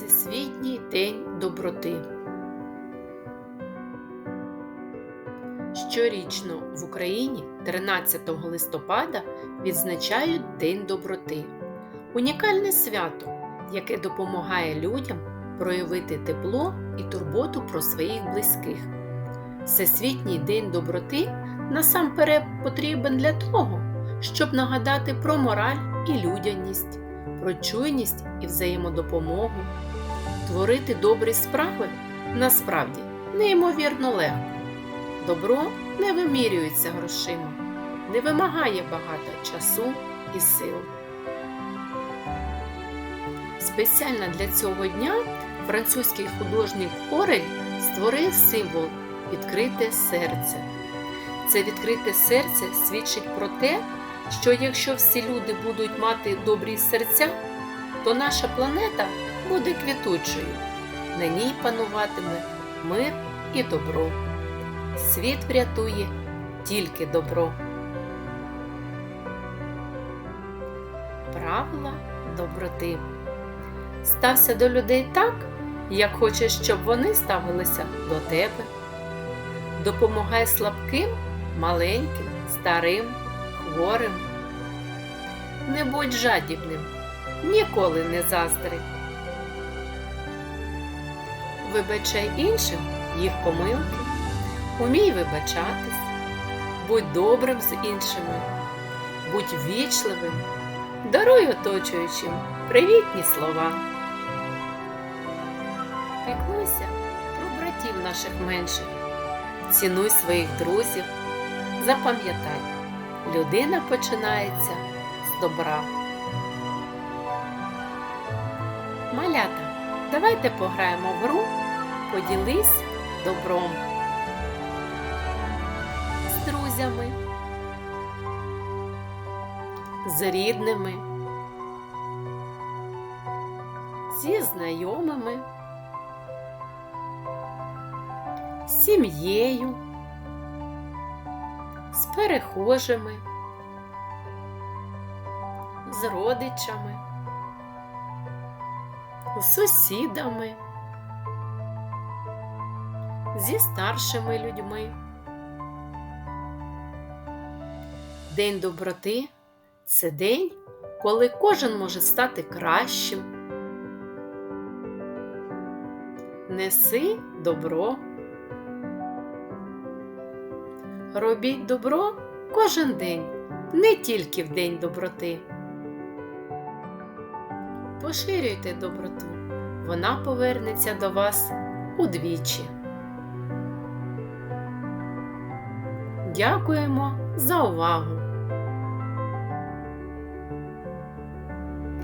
Всесвітній день доброти. Щорічно в Україні 13 листопада відзначають День доброти. Унікальне свято, яке допомагає людям проявити тепло і турботу про своїх близьких. Всесвітній день доброти насамперед потрібен для того, щоб нагадати про мораль і людяність, про чуйність і взаємодопомогу. Творити добрі справи насправді неймовірно легко. Добро не вимірюється грошима, не вимагає багато часу і сил. Спеціально для цього дня французький художник Орель створив символ відкрите серце. Це відкрите серце свідчить про те, що якщо всі люди будуть мати добрі серця, то наша планета буде квітучою. На ній пануватиме мир і добро. Світ врятує тільки добро. Правила доброти. Стався до людей так, як хочеш, щоб вони ставилися до тебе. Допомагай слабким, маленьким, старим, хворим. Не будь жадібним, ніколи не заздри. Вибачай іншим їх помилки, умій вибачатись, будь добрим з іншими, будь вічливим, даруй оточуючим привітні слова. Піклуйся про братів наших менших, цінуй своїх друзів, запам'ятай, людина починається з добра. Малята, давайте пограємо в гру, поділись добром з друзями, з рідними, зі знайомими, з сім'єю, перехожими, з родичами, з сусідами, зі старшими людьми. День доброти це день, коли кожен може стати кращим. Неси добро. Робіть добро кожен день, не тільки в день доброти. Поширюйте доброту, вона повернеться до вас удвічі. Дякуємо за увагу!